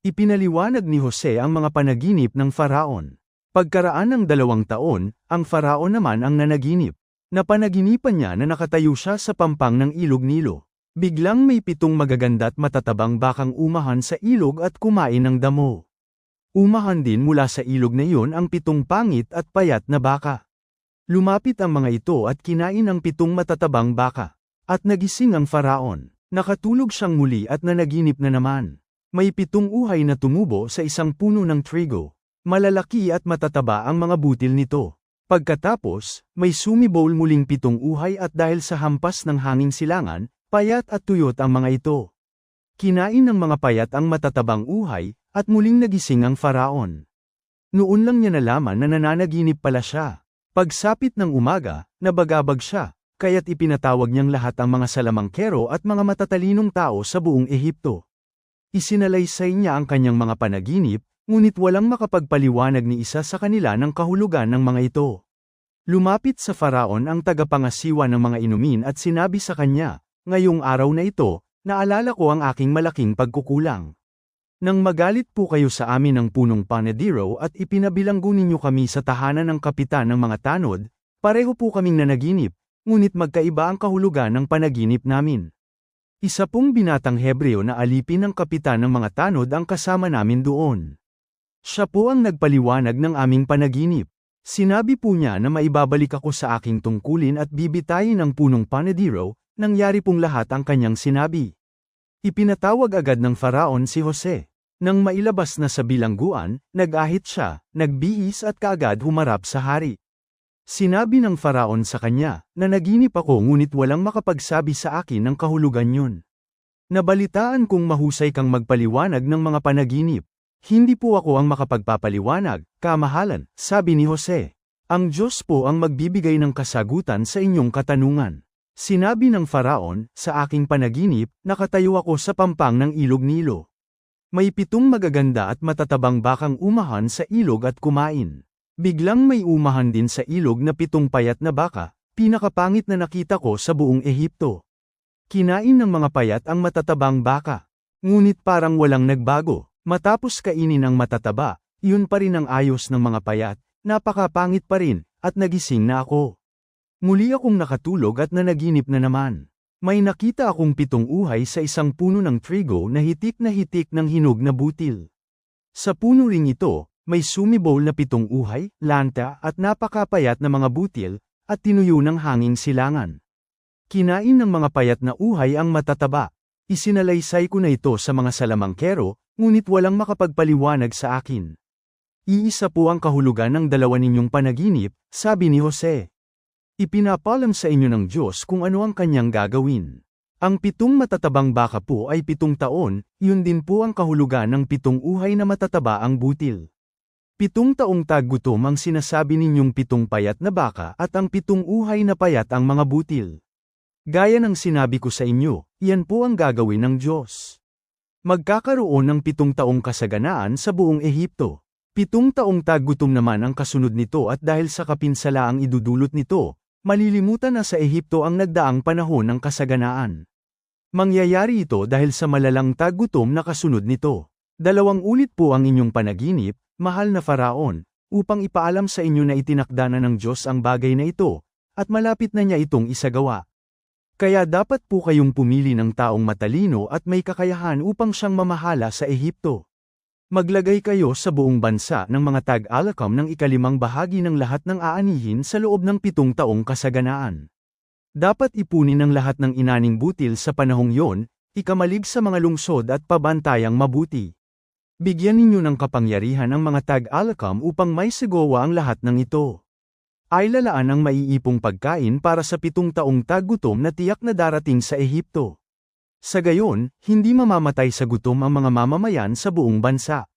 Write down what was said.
Ipinaliwanag ni Jose ang mga panaginip ng faraon. Pagkaraan ng dalawang taon, ang faraon naman ang nanaginip. Napanaginipan niya na nakatayo siya sa pampang ng ilog Nilo. Biglang may pitong magaganda at matatabang bakang umahan sa ilog at kumain ng damo. Umahan din mula sa ilog na iyon ang pitong pangit at payat na baka. Lumapit ang mga ito at kinain ang pitong matatabang baka. At nagising ang faraon. Nakatulog siyang muli at nanaginip na naman. May pitong uhay na tumubo sa isang puno ng trigo. Malalaki at matataba ang mga butil nito. Pagkatapos, may sumibol muling pitong uhay at dahil sa hampas ng hanging silangan, payat at tuyot ang mga ito. Kinain ng mga payat ang matatabang uhay, at muling nagising ang faraon. Noon lang niya nalaman na nananaginip pala siya. Pagsapit ng umaga, nabagabag siya, kaya't ipinatawag niyang lahat ang mga salamangkero at mga matatalinong tao sa buong Ehipto. Isinalaysay niya ang kanyang mga panaginip, ngunit walang makapagpaliwanag ni isa sa kanila ng kahulugan ng mga ito. Lumapit sa faraon ang tagapangasiwa ng mga inumin at sinabi sa kanya, Ngayong araw na ito, naalala ko ang aking malaking pagkukulang. Nang magalit po kayo sa amin ng punong panadiro at ipinabilanggo ninyo kami sa tahanan ng kapitan ng mga tanod, pareho po kaming nanaginip, ngunit magkaiba ang kahulugan ng panaginip namin. Isa pong binatang Hebreo na alipin ng kapitan ng mga tanod ang kasama namin doon. Siya po ang nagpaliwanag ng aming panaginip. Sinabi po niya na maibabalik ako sa aking tungkulin at bibitayin ang punong panadiro, nangyari pong lahat ang kanyang sinabi. Ipinatawag agad ng faraon si Jose. Nang mailabas na sa bilangguan, nag-ahit siya, nagbihis at kaagad humarap sa hari. Sinabi ng faraon sa kanya, na naginip ako ngunit walang makapagsabi sa akin ng kahulugan yun. Nabalitaan kong mahusay kang magpaliwanag ng mga panaginip. Hindi po ako ang makapagpapaliwanag, kamahalan, sabi ni Jose. Ang Diyos po ang magbibigay ng kasagutan sa inyong katanungan. Sinabi ng faraon, sa aking panaginip, nakatayo ako sa pampang ng ilog Nilo. May pitong magaganda at matatabang bakang umahan sa ilog at kumain. Biglang may umahan din sa ilog na pitong payat na baka, pinakapangit na nakita ko sa buong Ehipto. Kinain ng mga payat ang matatabang baka. Ngunit parang walang nagbago, matapos kainin ang matataba, yun pa rin ang ayos ng mga payat, napakapangit pa rin, at nagising na ako. Muli akong nakatulog at nanaginip na naman. May nakita akong pitong uhay sa isang puno ng trigo na hitik na hitik ng hinog na butil. Sa puno ring ito, may sumibol na pitong uhay, lanta at napakapayat na mga butil, at tinuyo ng hanging silangan. Kinain ng mga payat na uhay ang matataba. Isinalaysay ko na ito sa mga salamangkero, ngunit walang makapagpaliwanag sa akin. Iisa po ang kahulugan ng dalawa ninyong panaginip, sabi ni Jose. Ipinapalam sa inyo ng Diyos kung ano ang kanyang gagawin. Ang pitong matatabang baka po ay pitong taon, yun din po ang kahulugan ng pitong uhay na matataba ang butil. Pitong taong taggutom ang sinasabi ninyong pitong payat na baka at ang pitong uhay na payat ang mga butil. Gaya ng sinabi ko sa inyo, yan po ang gagawin ng Diyos. Magkakaroon ng pitong taong kasaganaan sa buong Ehipto. Pitong taong taggutom naman ang kasunod nito at dahil sa kapinsala ang idudulot nito, Malilimutan na sa Ehipto ang nagdaang panahon ng kasaganaan. Mangyayari ito dahil sa malalang tagutom na kasunod nito. Dalawang ulit po ang inyong panaginip, mahal na faraon, upang ipaalam sa inyo na itinakda na ng Diyos ang bagay na ito, at malapit na niya itong isagawa. Kaya dapat po kayong pumili ng taong matalino at may kakayahan upang siyang mamahala sa Ehipto. Maglagay kayo sa buong bansa ng mga tag-alakam ng ikalimang bahagi ng lahat ng aanihin sa loob ng pitong taong kasaganaan. Dapat ipunin ng lahat ng inaning butil sa panahong yon, ikamalig sa mga lungsod at pabantayang mabuti. Bigyan ninyo ng kapangyarihan ang mga tag-alakam upang may sigawa ang lahat ng ito. Ay lalaan ang maiipong pagkain para sa pitong taong taggutom na tiyak na darating sa Ehipto. Sa gayon, hindi mamamatay sa gutom ang mga mamamayan sa buong bansa.